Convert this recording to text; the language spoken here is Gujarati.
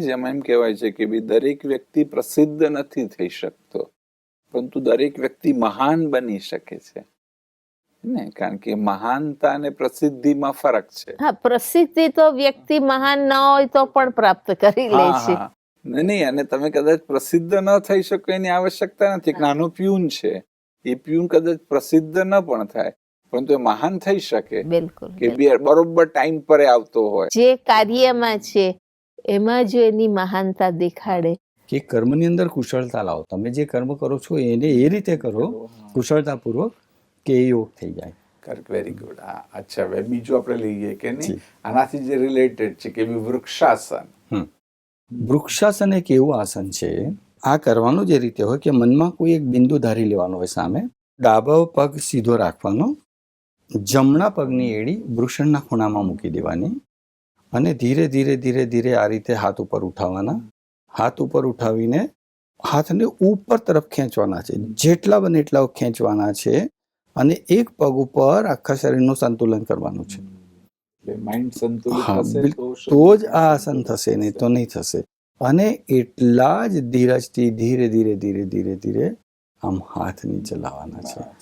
જેમાં એમ કહેવાય છે કે ભાઈ દરેક વ્યક્તિ પ્રસિદ્ધ નથી થઈ શકતો. પરંતુ દરેક વ્યક્તિ મહાન બની શકે છે. ને કારણ કે મહાનતા અને પ્રસિદ્ધિમાં ફરક છે. હા પ્રસિદ્ધિ તો વ્યક્તિ મહાન ન હોય તો પણ પ્રાપ્ત કરી લે છે. નહીં, નહીં અને તમે કદાચ પ્રસિદ્ધ ન થઈ શકો એની આવશ્યકતા નથી. નાનો પ્યુન છે. એ પ્યુન કદાચ પ્રસિદ્ધ ન પણ થાય પરંતુ એ મહાન થઈ શકે. બિલકુલ કે બરોબર ટાઈમ પર આવતો હોય. જે કાર્યમાં છે એમાં જો એની મહાનતા દેખાડે. કે કર્મની અંદર કુશળતા લાવો. તમે જે કર્મ કરો છો એને એ રીતે કરો કુશળતાપૂર્વક કે એ યોગ થઈ જાય. કરેક્ટ વેરી ગુડ હા અચ્છા હવે બીજું આપણે લઈએ કે નહીં? આનાથી જે રિલેટેડ છે કે વૃક્ષાસન. વૃક્ષાસન એક એવું આસન છે આ કરવાનું જે રીતે હોય કે મનમાં કોઈ એક બિંદુ ધારી લેવાનો હોય સામે ડાબો પગ સીધો રાખવાનો જમણા પગની એડી વૃષણના ખૂણામાં મૂકી દેવાની અને ધીરે ધીરે ધીરે ધીરે આ રીતે હાથ ઉપર ઉઠાવવાના. હાથ ઉપર ઉઠાવીને હાથને ઉપર તરફ ખેંચવાના છે. જેટલા બને એટલા ખેંચવાના છે અને એક પગ ઉપર આખા શરીરનું સંતુલન કરવાનું છે. તો જ આ આસન થશે નહીં તો નહીં થશે. અને એટલા જ ધીરજથી ધીરે ધીરે ધીરે ધીરે ધીરે આમ હાથ ચલાવવાના છે.